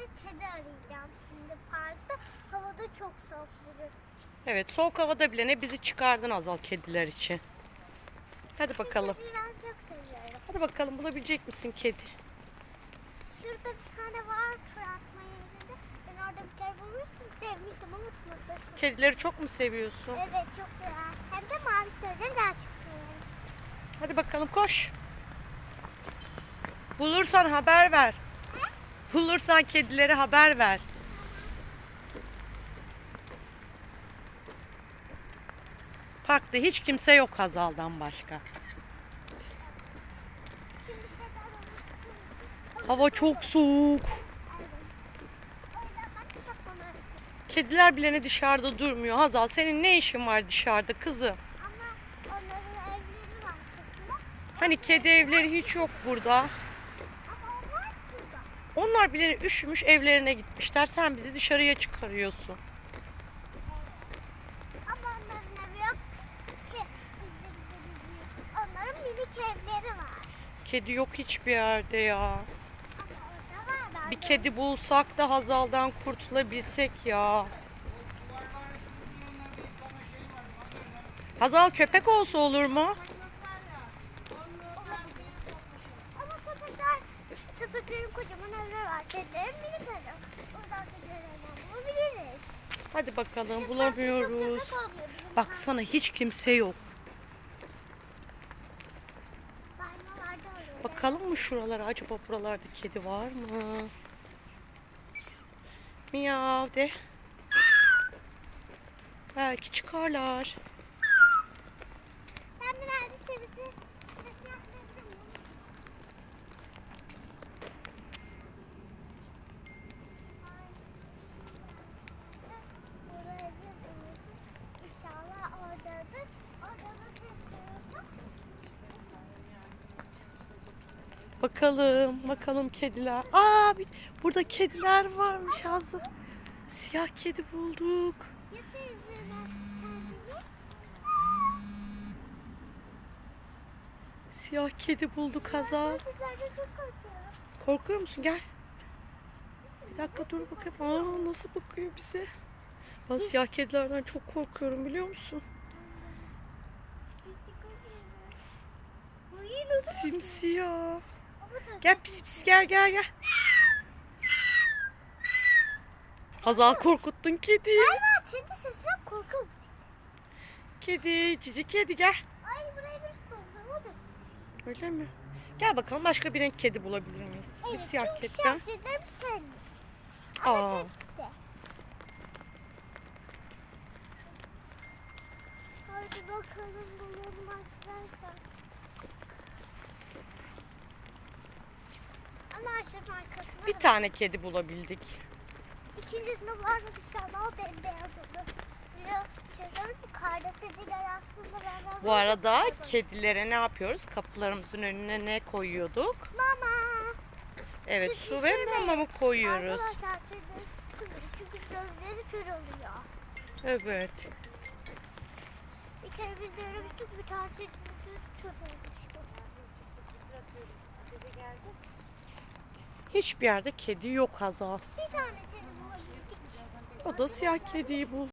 de kedi arayacağım şimdi parkta. Havada çok soğuk bugün. Evet soğuk havada bile ne bizi çıkardın Azal kediler için. Hadi bakalım. Kediyi ben çok seviyorum. Hadi bakalım bulabilecek misin kedi? Şurada bir tane var tur atma yerinde. Ben orada bir kere bulmuştum. Sevmiştim ama tutmadı. Çok... Kedileri çok mu seviyorsun? Evet çok güzel. Hem de mavi gözleri daha çok seviyorum. Hadi bakalım koş. Bulursan haber ver. Bulursan kedilere haber ver. Parkta hiç kimse yok Hazal'dan başka. Hava çok soğuk. Kediler bile ne dışarıda durmuyor. Hazal senin ne işin var dışarıda kızım. Hani kedi evleri hiç yok burada. Onlar bile üşümüş evlerine gitmişler. Sen bizi dışarıya çıkarıyorsun. Ama onların evi yok ki. Onların minik evleri var. Kedi yok hiçbir yerde ya. Bir kedi bulsak da Hazal'dan kurtulabilsek ya. Hazal köpek olsa olur mu? Köpeklerin kocaman evleri var. Kedilerin minik evi. Buradan kedilerini bulabiliriz. Hadi bakalım bulamıyoruz. Baksana hiç kimse yok. Bakalım mı şuralara acaba buralarda kedi var mı? Miyav de. Belki çıkarlar. Ben bir nerede kedisi sesi yapmayabilir miyim? Ay, Buraya girdiğimiz İnşallah oradadır. Orada da ses duyuyorsam Bakalım, bakalım kediler. Aa, bir, burada kediler varmış Hazal. Siyah kedi bulduk. Siyah kedi bulduk Hazal. Korkuyor musun? Gel. Bir dakika dur bakayım. Aa, nasıl bakıyor bize? Ben siyah kedilerden çok korkuyorum biliyor musun? Simsiyah. Ama Gel pis pis gel gel gel. Hazal korkuttun kedi. Galiba kedi sesinden korkuyorum. Kedi, cici kedi gel. Ay buraya. O da. Öyle mi? Gel bakalım başka bir renk kedi bulabilir miyiz? Bir Evet, siyah çünkü kediden. siyah kedileri biz sevmiyoruz. Ama Aa. kedi de. Hadi bakalım bulalım arkadaşlar. Ama aşırı arkasına Bir da- tane kedi bulabildik. İkinci sınıflarda dışarıda o bembeyaz oldu. Bir de şey? Karda kediler aslında benden Bu arada çok kedilere ne yapıyoruz? Kapılarımızın önüne ne koyuyorduk? Mama. Evet Süt su ve mama mı koyuyoruz? Arkadaşlar çünkü gözleri kör oluyor. Evet. Bir kere biz de öğrenmiştik bir tane gözü kör olmuştu. Hiçbir yerde kedi yok Hazal. Bir tane kedi bulabildik. O da siyah kediyi bul.